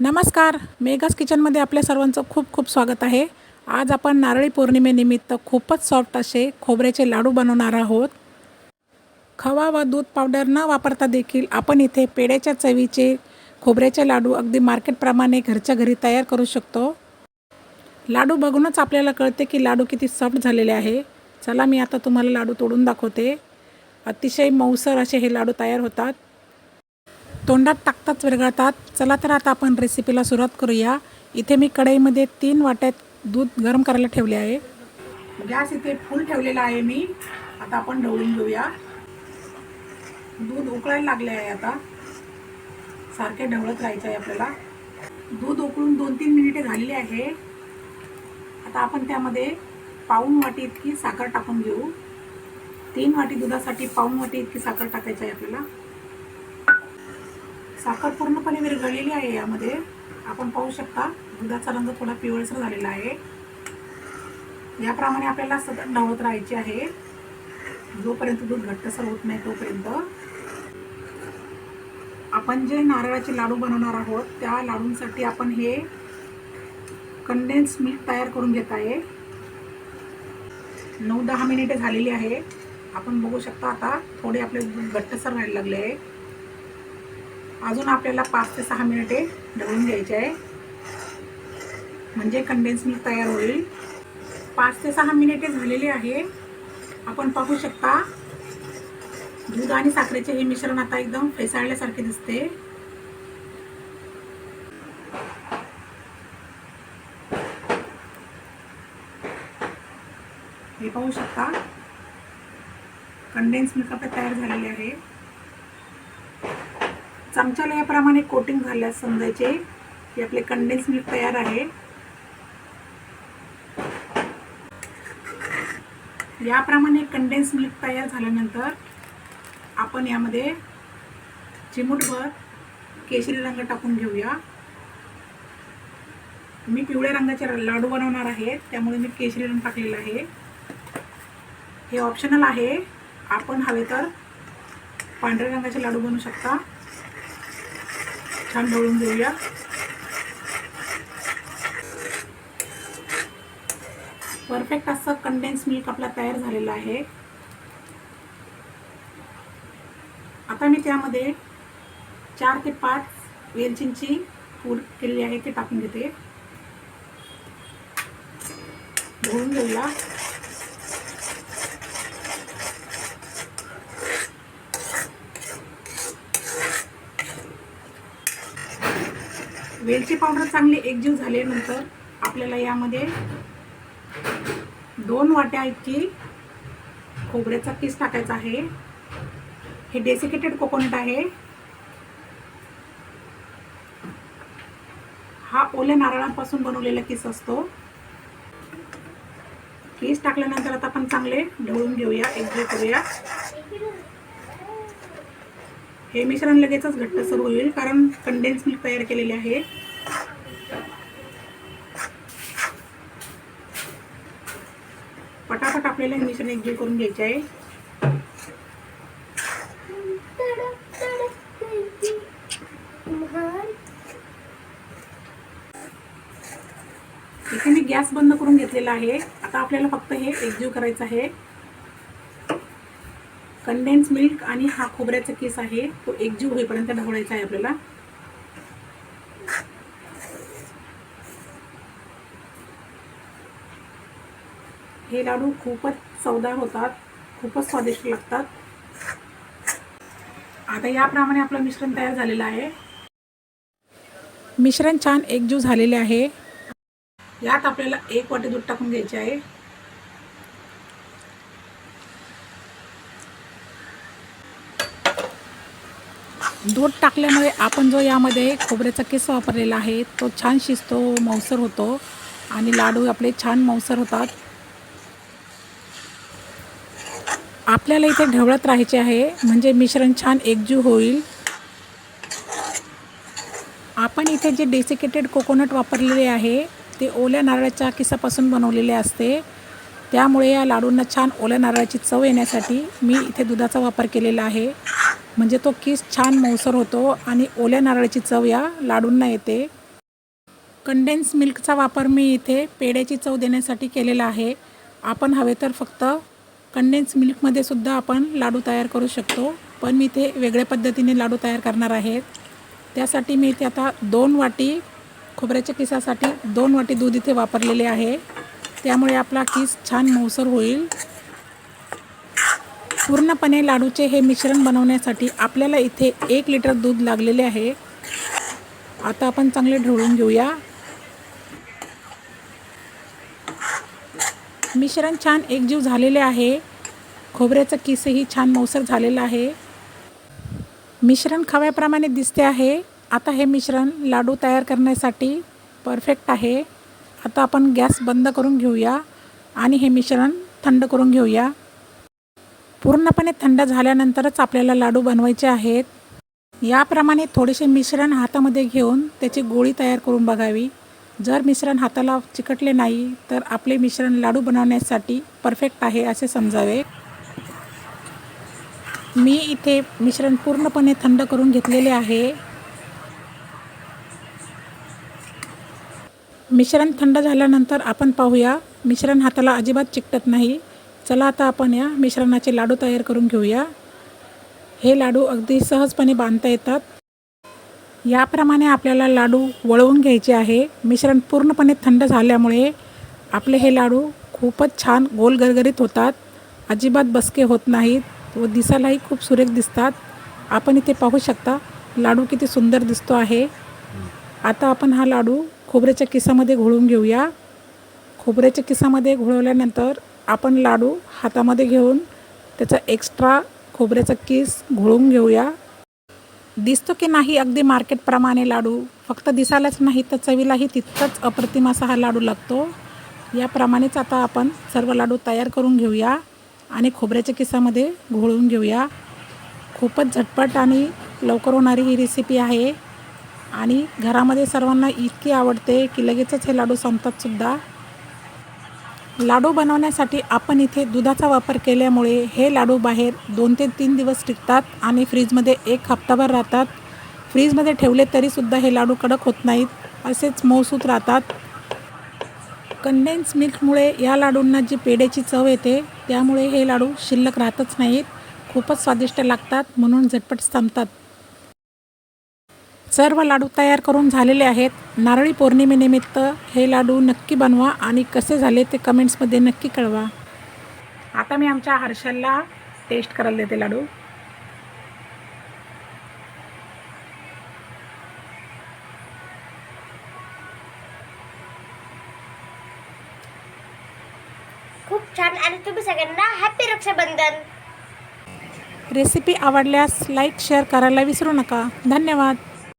नमस्कार मेगास किचनमध्ये आपल्या सर्वांचं खूप खूप स्वागत आहे. आज आपण नारळी पौर्णिमेनिमित्त खूपच सॉफ्ट असे खोबऱ्याचे लाडू बनवणार आहोत. खवा व दूध पावडर न वापरता देखील आपण इथे पेढ्याच्या चवीचे खोबऱ्याचे लाडू अगदी मार्केटप्रमाणे घरच्या घरी तयार करू शकतो. लाडू बघूनच आपल्याला कळते की लाडू किती सॉफ्ट झालेले आहे. चला मी आता तुम्हाला लाडू तोडून दाखवते. अतिशय मऊसर असे हे लाडू तयार होतात. तोंडात टाकताच विरघळतात. चला तर आता आपण रेसिपीला सुरुवात करूया. इथे मी कढईमध्ये तीन वाट्यात दूध गरम करायला ठेवले आहे. गॅस इथे फुल ठेवलेला आहे मी. आता आपण ढवळून घेऊया. दूध उकळायला लागले आहे आता. सारखे ढवळत राहायचं आहे आपल्याला. दूध उकळून दोन तीन मिनिटे झालेली आहे. आता आपण त्यामध्ये पाऊन वाटी इतकी साखर टाकून घेऊ. तीन वाटी दुधासाठी पाऊन वाटी इतकी साखर टाकायची आहे आपल्याला. साखर पूर्णपणे विरघळलेली आहे यामध्ये. आपण पाहू शकता दुधाचा रंग थोडा पिवळसर झालेला आहे. याप्रमाणे आपल्याला सतत ढवळत राहायचे आहे. जोपर्यंत दूध घट्टसर होत नाही तोपर्यंत. आपण जे नारळाचे लाडू बनवणार आहोत त्या लाडूंसाठी आपण हे कंडेन्स मिल्क तयार करून घेत आहे. नऊ दहा मिनिटे झालेली आहे. आपण बघू शकता आता थोडे आपले दूध घट्टसर व्हायला लागले आहे. अजून आपल्याला पाच ते सहा मिनिटे ढवळून घ्यायचे आहे. म्हणजे कंडेन्स मिल्क तयार होईल. पाच ते सहा मिनिटे झालेली आहे. आपण पाहू शकता दूध आणि साखरेचे हे मिश्रण आता एकदम फेसाळल्यासारखे दिसते. हे पाहू शकता कंडेन्स मिल्क आता तयार झालेले आहे. चमच्याला याप्रमाणे कोटिंग झाल्यास समजायचे. की आपले कंडेन्स मिल्क तयार आहे. याप्रमाणे कंडेन्स मिल्क तयार झाल्यानंतर आपण यामध्ये चिमूटभर केशरी रंग टाकून घेऊया. मी पिवळ्या रंगाचे लाडू बनवणार आहे त्यामुळे मी केशरी रंग टाकलेला आहे. हे ऑप्शनल आहे. आपण हवे तर पांढऱ्या रंगाचे लाडू बनवू शकता. छान ढवळून घेऊया. परफेक्ट असं कंडेन्स मिल्क आपला तयार झालेला आहे. आता मी त्यामध्ये चार ते पाच वेलचींची पूड केलेली आहे ते टाकून घेते. ढवळून घेऊया. वेलची पावडर चांगली एकजीव झाल्यानंतर आपल्याला यामध्ये दोन वाट्या इतकी खोबऱ्याचा पीस टाकायचा आहे. हे डेसिकेटेड कोकोनट आहे. हा ओल्या नारळापासून बनवलेला किस असतो. पीस टाकल्यानंतर आता आपण चांगले ढवळून घेऊया एकजीव करूया. हे मिश्रण लगेचच घट्टसर होईल कारण कंडेन्स मिल्क तयार केलेले आहे. पटापट आपल्याला हे मिश्रण एकजीव करून घ्यायचे आहे. इथे मी गॅस बंद करून घेतलेला आहे. आता आपल्याला फक्त हे एकजीव करायचं आहे. कंडेन्स मिल्क आणि हा खोबऱ्याचा केस आहे तो एकजीव होईपर्यंत ढवळायचा आहे आपल्याला. हे लाडू खूपच चवदार होतात खूपच स्वादिष्ट लागतात. आता याप्रमाणे आपलं मिश्रण तयार झालेलं आहे. मिश्रण छान एकजीव झालेले आहे. यात आपल्याला एक वाटी दूध टाकून घ्यायचे आहे. दूध टाकल्यामुळे आपण जो यामध्ये खोबऱ्याचा केस वापरलेला आहे तो छान शिजतो मौसर होतो आणि लाडू आपले छान मौसर होतात. आपल्याला इथे ढवळत राहायचे आहे म्हणजे मिश्रण छान एकजीव होईल. आपण इथे जे डेसिकेटेड कोकोनट वापरलेले आहे ते ओल्या नारळाच्या किसापासून बनवलेले असते. त्यामुळे या लाडूंना छान ओल्या नारळाची चव येण्यासाठी मी इथे दुधाचा वापर केलेला आहे. म्हणजे तो किस छान मौसर होतो आणि ओल्या नारळाची चव या लाडूंना येते. कंडेन्स मिल्कचा वापर मी इथे पेढ्याची चव देण्यासाठी केलेला आहे. आपण हवे तर फक्त कंडेन्स मिल्कमध्ये सुद्धा आपण लाडू तयार करू शकतो. पण मी इथे वेगळ्या पद्धतीने लाडू तयार करणार आहेत त्यासाठी मी इथे आता दोन वाटी खोबऱ्याच्या किसासाठी दोन वाटी दूध इथे वापरलेले आहे. त्यामुळे आपला किस छान मऊसर होईल. पूर्णपणे लाडूचे हे मिश्रण बनवण्यासाठी आपल्याला इथे एक लिटर दूध लागलेले आहे. आता आपण चांगले ढवळून घेऊया. मिश्रण छान एकजीव झालेले आहे. खोबऱ्याचं किसही छान मौसर झालेलं आहे. मिश्रण खव्याप्रमाणे दिसते आहे. आता हे मिश्रण लाडू तयार करण्यासाठी परफेक्ट आहे. आता आपण गॅस बंद करून घेऊया आणि हे मिश्रण थंड करून घेऊया. पूर्णपणे थंड झाल्यानंतरच आपल्याला लाडू बनवायचे आहेत. याप्रमाणे थोडेसे मिश्रण हातामध्ये घेऊन त्याची गोळी तयार करून बघावी. जर मिश्रण हाताला चिकटले नाही तर आपले मिश्रण लाडू बनवण्यासाठी परफेक्ट आहे असे समजावे. मी इथे मिश्रण पूर्णपणे थंड करून घेतलेले आहे. मिश्रण थंड झाल्यानंतर आपण पाहूया मिश्रण हाताला अजिबात चिकटत नाही. चला आता आपण या मिश्रणाचे लाडू तयार करून घेऊया. हे लाडू अगदी सहजपणे बांधता येतात. याप्रमाणे आपल्याला लाडू वळवून घ्यायचे आहे. मिश्रण पूर्णपणे थंड झाल्यामुळे आपले हे लाडू खूपच छान गोल गरगरीत होतात. अजिबात बसके होत नाहीत व दिसायलाही खूप सुरेख दिसतात. आपण इथे पाहू शकता लाडू किती सुंदर दिसतो आहे. आता आपण हा लाडू खोबऱ्याच्या किसामध्ये घोळून घेऊया. खोबऱ्याच्या किसामध्ये घोळवल्यानंतर आपण लाडू हातामध्ये घेऊन त्याचा एक्स्ट्रा खोबऱ्याचा किस घोळून घेऊया. दिसतो की नाही अगदी मार्केटप्रमाणे लाडू? फक्त दिसायलाच नाही तर चवीलाही तितकंच अप्रतिम असा हा लाडू लागतो. याप्रमाणेच आता आपण सर्व लाडू तयार करून घेऊया आणि खोबऱ्याच्या किसामध्ये घोळून घेऊया. खूपच झटपट आणि लवकर होणारी ही रेसिपी आहे आणि घरामध्ये सर्वांना इतकी आवडते की लगेचच हे लाडू संपतातसुद्धा लाडू बनवण्यासाठी आपण इथे दुधाचा वापर केल्यामुळे हे लाडू बाहेर दोन ते तीन दिवस टिकतात आणि फ्रीजमध्ये एक हप्ताभर राहतात. फ्रीजमध्ये ठेवले तरीसुद्धा हे लाडू कडक होत नाहीत असेच मऊसूत राहतात. कंडेन्स मिल्कमुळे या लाडूंना जी पेढ्याची चव येते त्यामुळे हे लाडू शिल्लक राहतच नाहीत. खूपच स्वादिष्ट लागतात म्हणून झटपट संपतात. सर्व लाडू तयार करून झालेले आहेत. नारळी पौर्णिमेनिमित्त हे लाडू नक्की बनवा आणि कसे झाले ते कमेंट्समध्ये नक्की कळवा. आता मी आमच्या हर्षलला टेस्ट करायला देते लाडू. खूप छान आणि तुम्ही सगळ्यांना हॅपी रक्षाबंधन. रेसिपी आवडल्यास लाईक शेअर करायला विसरू नका. धन्यवाद.